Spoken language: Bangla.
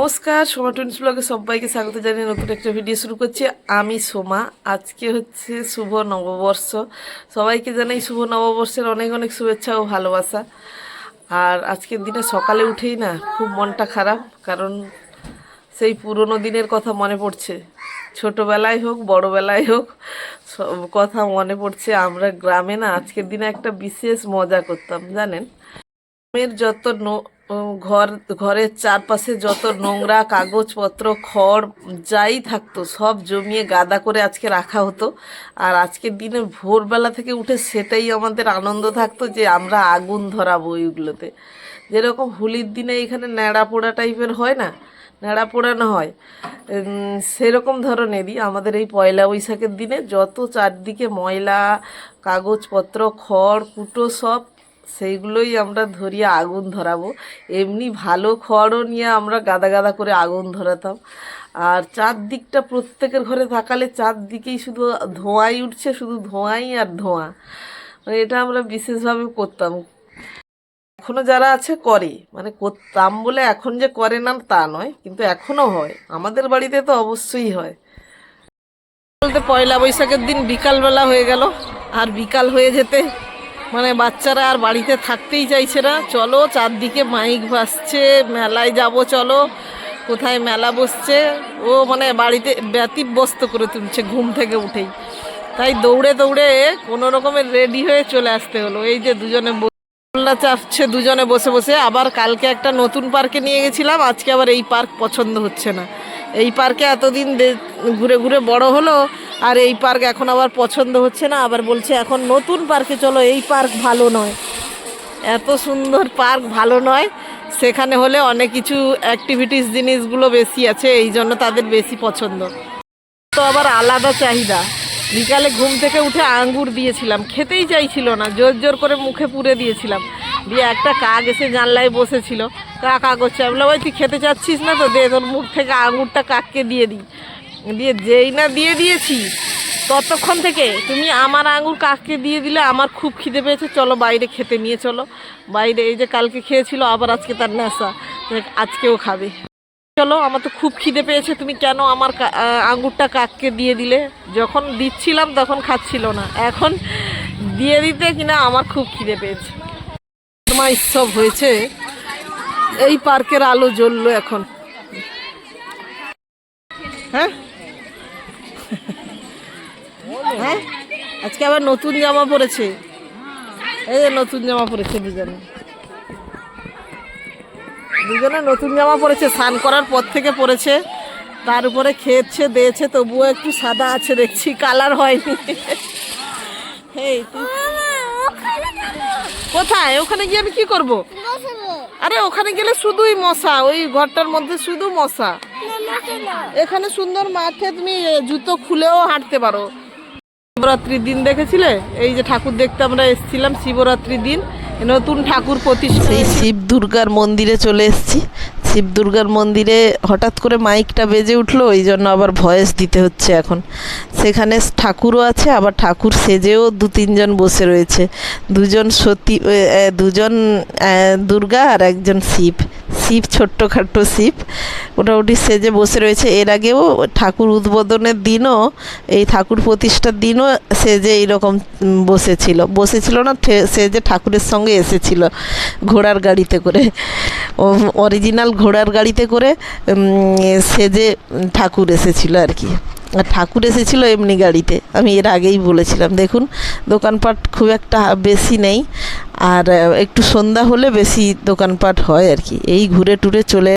নমস্কার, সোমা টুইন্স ব্লগে সবাইকে স্বাগত জানিয়ে নতুন একটা ভিডিও শুরু করছি। আমি সোমা, আজকে হচ্ছে শুভ নববর্ষ। সবাইকে জানাই শুভ নববর্ষের অনেক অনেক শুভেচ্ছা ও ভালোবাসা। আর আজকের দিনে সকালে উঠেই না খুব মনটা খারাপ, কারণ সেই পুরনো দিনের কথা মনে পড়ছে। ছোটোবেলায় হোক, বড়োবেলায় হোক, সব কথা মনে পড়ছে। আমরা গ্রামে না আজকের দিনে একটা বিশেষ মজা করতাম, জানেন? গ্রামের যত ঘর, ঘরের চারপাশে যত নোংরা কাগজপত্র, খড়, যাই থাকতো, সব জমিয়ে গাদা করে আজকে রাখা হতো। আর আজকের দিনে ভোরবেলা থেকে উঠে সেটাই আমাদের আনন্দ থাকতো যে আমরা আগুন ধরাবো ওইগুলোতে যেরকম হোলির দিনে এখানে ন্যাড়া পোড়া টাইপের হয় না? ন্যাড়া পোড়ানো হয়। সেরকম ধরনেরই আমাদের এই পয়লা বৈশাখের দিনে যত চারদিকে ময়লা, কাগজপত্র, খড়, কুটো সব সেইগুলোই আমরা ধরিয়ে আগুন ধরাবো। এমনি ভালো খড়ও নিয়ে আমরা গাদা গাদা করে আগুন ধরাতাম। আর চারদিকটা প্রত্যেকের ঘরে তাকালে চারদিকেই শুধু ধোঁয়াই উঠছে, শুধু ধোঁয়াই আর ধোঁয়া। মানে এটা আমরা বিশেষভাবে করতাম। এখনও যারা আছে করে। মানে করতাম বলে এখন যে করে না তা নয়, কিন্তু এখনও হয়। আমাদের বাড়িতে তো অবশ্যই হয়। বলতে পয়লা বৈশাখের দিন বিকালবেলা হয়ে গেল। আর বিকাল হয়ে যেতে মানে বাচ্চারা আর বাড়িতে থাকতেই চাইছে না। চলো, চারদিকে মাইক ভাসছে মেলায় যাব, চলো। কোথায় মেলা বসছে? ও মানে বাড়িতে ব্যতিব্যস্ত করে তুলছে ঘুম থেকে উঠেই। তাই দৌড়ে দৌড়ে কোনো রকমের রেডি হয়ে চলে আসতে হলো। এই যে দুজনে ব- দোলনা চাপছে, দুজনে বসে বসে। আবার কালকে একটা নতুন পার্কে নিয়ে গেছিলাম। আজকে আবার এই পার্ক পছন্দ হচ্ছে না। এই পার্কে এতদিন ঘুরে ঘুরে বড় হলো। আর এই পার্ক এখন আবার পছন্দ হচ্ছে না আবার বলছে এখন নতুন পার্কে চলো এই পার্ক ভালো নয়। এত সুন্দর পার্ক ভালো নয় সেখানে হলে অনেক কিছু অ্যাক্টিভিটিস জিনিসগুলো বেশি আছে এই জন্য তাদের বেশি পছন্দ। তো আবার আলাদা চাহিদা। বিকালে ঘুম থেকে উঠে আঙ্গুর দিয়েছিলাম খেতেই চাইছিল না জোর জোর করে মুখে পুরে দিয়েছিলাম। দিয়ে একটা কাক এসে জানলায় বসেছিল কাক করছে বললাম, ওই তুই খেতে চাচ্ছিস না তো? দে তোর মুখ থেকে আঙুরটা কাককে দিয়ে দিই। দিয়ে যেই না দিয়ে দিয়েছি, ততক্ষণ থেকে তুমি আমার আঙুর কাককে দিয়ে দিলে আমার খুব খিদে পেয়েছে। চলো বাইরে খেতে নিয়ে চলো। বাইরে এই যে কালকে খেয়েছিল, আবার আজকে তার নেশা। আজকেও খাবে। চলো, আমার তো খুব খিদে পেয়েছে। তুমি কেন আমার আঙুরটা কাককে দিয়ে দিলে? যখন দিচ্ছিলাম, তখন খাচ্ছিল না। এখন দিয়ে দিতে কিনা আমার খুব খিদে পেয়েছে। তোমার সব হয়েছে। এই পার্কের আলো জ্বললো এখন। হ্যাঁ? হ্যাঁ? আজকে আবার নতুন জামা পরেছে। এই যে নতুন জামা পরেছে দুজনে। দুজনে নতুন জামা পরেছে স্নান করার পর থেকে পরেছে। তার উপরে খেয়েছে দিয়েছে তবুও একটু সাদা আছে দেখছি কালার হয়নি। হেই কোথায়? ওখানে গিয়ে আমি কি করব? আরে ওখানে গেলে শুধুই মশা ওই ঘরটার মধ্যে শুধু মশা। এখানে সুন্দর মাঠে তুমি জুতো খুলেও হাঁটতে পারো। শিবরাত্রির দিন দেখেছিলে? এই যে ঠাকুর দেখতে আমরা এসেছিলাম শিবরাত্রির দিন নতুন ঠাকুর প্রতিষ্ঠা সেই শিব দুর্গার মন্দিরে চলে এসেছি। শিব দুর্গার মন্দিরে হঠাৎ করে মাইকটা বেজে উঠল ওই জন্য আবার ভয়েস দিতে হচ্ছে এখন। সেখানে ঠাকুরও আছে আবার ঠাকুর সেজেও দু তিনজন বসে রয়েছে। দুজন সতী দুজন দুর্গা আর একজন শিব। শিব ছোট্টখাট্টো শিব মোটামুটি সেজে বসে রয়েছে। এর আগেও ঠাকুর উদ্বোধনের দিনও, এই ঠাকুর প্রতিষ্ঠার দিনও সেজে এইরকম বসেছিল। বসেছিল না সেজে ঠাকুরের সঙ্গে এসেছিল ঘোড়ার গাড়িতে করে। অরিজিনাল ঘোড়ার গাড়িতে করে সেজে ঠাকুর এসেছিল আর কি। আর ঠাকুর এসেছিল এমনি গাড়িতে। আমি এর আগেই বলেছিলাম, দেখুন, দোকানপাট খুব একটা বেশি নেই। আর একটু সন্ধ্যা হলে বেশি দোকানপাট হয় আর কি। এই ঘুরে টুরে চলে